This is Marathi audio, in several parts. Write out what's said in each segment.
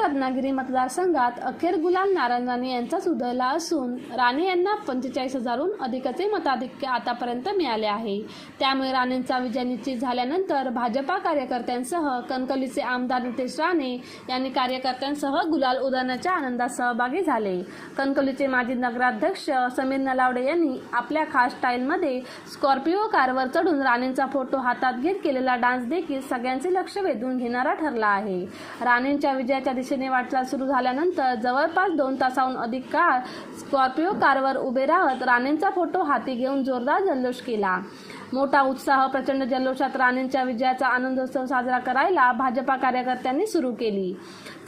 रत्नागिरी मतदारसंघात अखेर गुलाल नारायण राणे यांचाच उदयला असून राणे यांना पंचेचाळीस हजारहून अधिकचे मताधिक्य आतापर्यंत मिळाले आहे. त्यामुळे राणेंचा विजय निश्चित झाल्यानंतर भाजपा कार्यकर्त्यांसह कणकवलीचे आमदार नितेश राणे यांनी कार्यकर्त्यांसह गुलाल उधळण्याच्या आनंदात सहभागी झाले. कणकवलीचे माजी नगराध्यक्ष समीर नलावडे यांनी आपल्या खास स्टाईलमध्ये स्कॉर्पिओ कारवर चढून राणेंचा फोटो हातात घेत केलेला डान्स देखील सगळ्यांचे लक्ष वेधून घेणारा ठरला आहे. राणेंच्या विजयाच्या दिशेने वाटचाल सुरू झाल्यानंतर जवळपास दोन तासाहून अधिक काळ स्कॉर्पिओ कारवर उभे राहत राणेंचा फोटो हाती घेऊन जोरदार जल्लोष केला. मोठा उत्साह प्रचंड जल्लोषात राणेंच्या विजयाचा आनंदोत्सव साजरा करायला भाजपा कार्यकर्त्यांनी सुरू केली.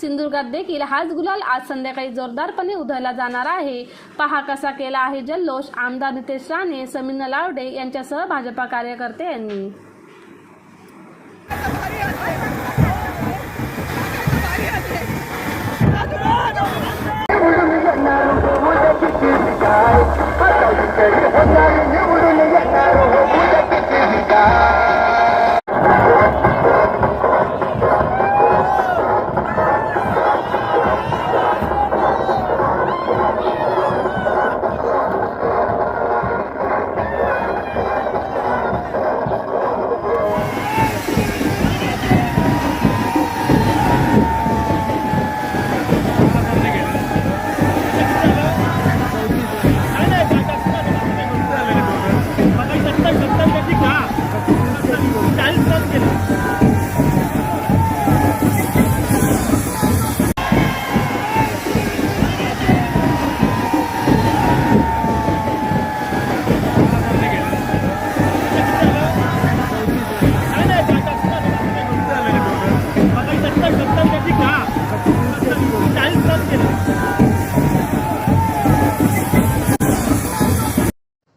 सिंधुदुर्गात देखील हाच गुलाल आज संध्याकाळी जोरदारपणे उधळला जाणार आहे. पहा कसा केला आहे जल्लोष आमदार नितेश राणे समीर नलावडे यांच्यासह भाजपा कार्यकर्ते यांनी. ಹೊನ್ನಾರಿ ನೀವು ಯಾರು ಹೋಗುವುದಕ್ಕೆ ತಿಳಿದ